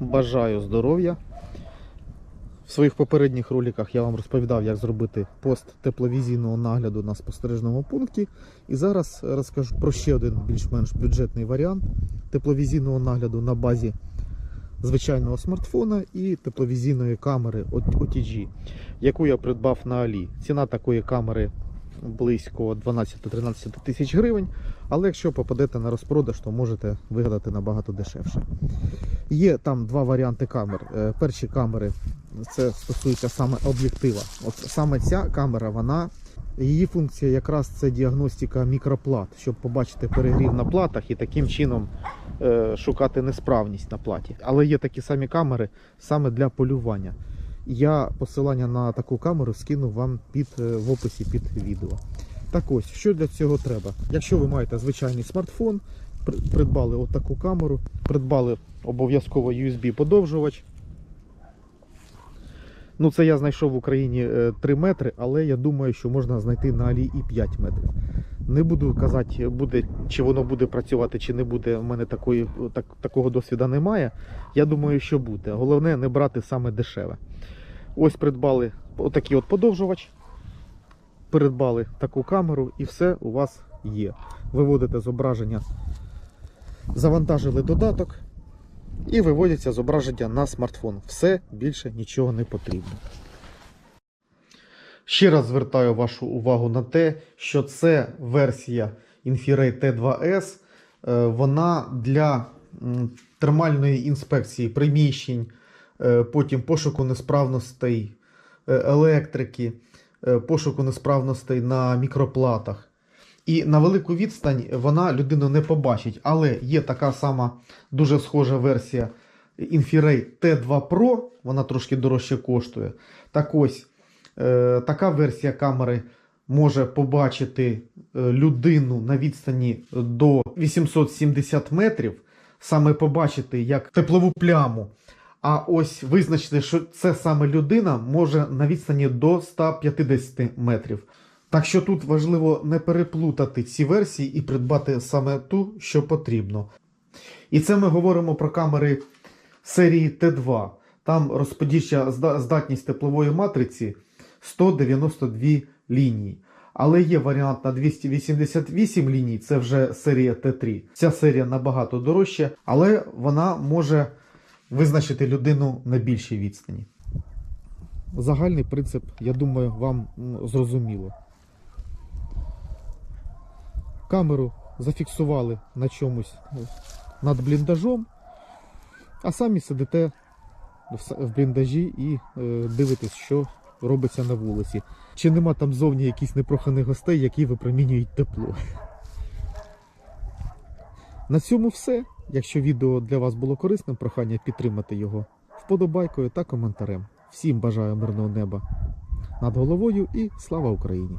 бажаю здоров'я. В своїх попередніх роликах я вам розповідав, як зробити пост тепловізійного нагляду на спостережному пункті. І зараз розкажу про ще один більш-менш бюджетний варіант тепловізійного нагляду на базі звичайного смартфона і тепловізійної камери OTG, яку я придбав на Алі. Ціна такої камери близько 12-13 тисяч гривень. Але якщо попадете на розпродаж, то можете вигадати набагато дешевше. Є там два варіанти камер. Е, Перші камери це стосується саме об'єктива. От саме ця камера, вона. Її функція якраз це діагностика мікроплат, щоб побачити перегрів на платах і таким чином е, шукати несправність на платі. Але є такі самі камери саме для полювання. Я посилання на таку камеру скину вам під, е, в описі під відео. Так ось, що для цього треба? Якщо ви маєте звичайний смартфон, придбали отаку камеру, придбали обов'язково USB-подовжувач. Ну, це я знайшов в Україні е, 3 метри, але я думаю, що можна знайти на Алі і 5 метрів. Не буду казати, буде, чи воно буде працювати, чи не буде. У мене такої, так, такого досвіду немає. Я думаю, що буде. Головне не брати саме дешеве. Ось придбали отакий от подовжувач. Придбали таку камеру і все у вас є. Виводите зображення, завантажили додаток і виводяться зображення на смартфон. Все більше нічого не потрібно. Ще раз звертаю вашу увагу на те, що це версія Infrared T2S. Е, Вона для термальної інспекції приміщень, е, потім пошуку несправностей е, електрики, пошуку несправностей на мікроплатах. І на велику відстань вона людину не побачить. Але є така сама дуже схожа версія Infrared T2 Pro, вона трошки дорожче коштує. Так ось, така версія камери може побачити е, людину на відстані до 870 метрів, саме побачити як теплову пляму. А ось визначити, що це саме людина може на відстані до 150 метрів. Так що тут важливо не переплутати ці версії і придбати саме ту, що потрібно. І це ми говоримо про камери серії Т2. Там розподільча здатність теплової матриці 192 лінії. Але є варіант на 288 ліній, це вже серія Т3. Ця серія набагато дорожча, але вона може визначити людину на більшій відстані. Загальний принцип, я думаю, вам зрозуміло. Камеру зафіксували на чомусь е, над бліндажом, а самі сидите в бліндажі і е, дивитесь, що робиться на вулиці. Чи нема там зовні якихось непроханих гостей, які випромінюють тепло. На цьому все. Якщо відео для вас було корисним, прохання підтримати його вподобайкою та коментарем. Всім бажаю мирного неба над головою і слава Україні!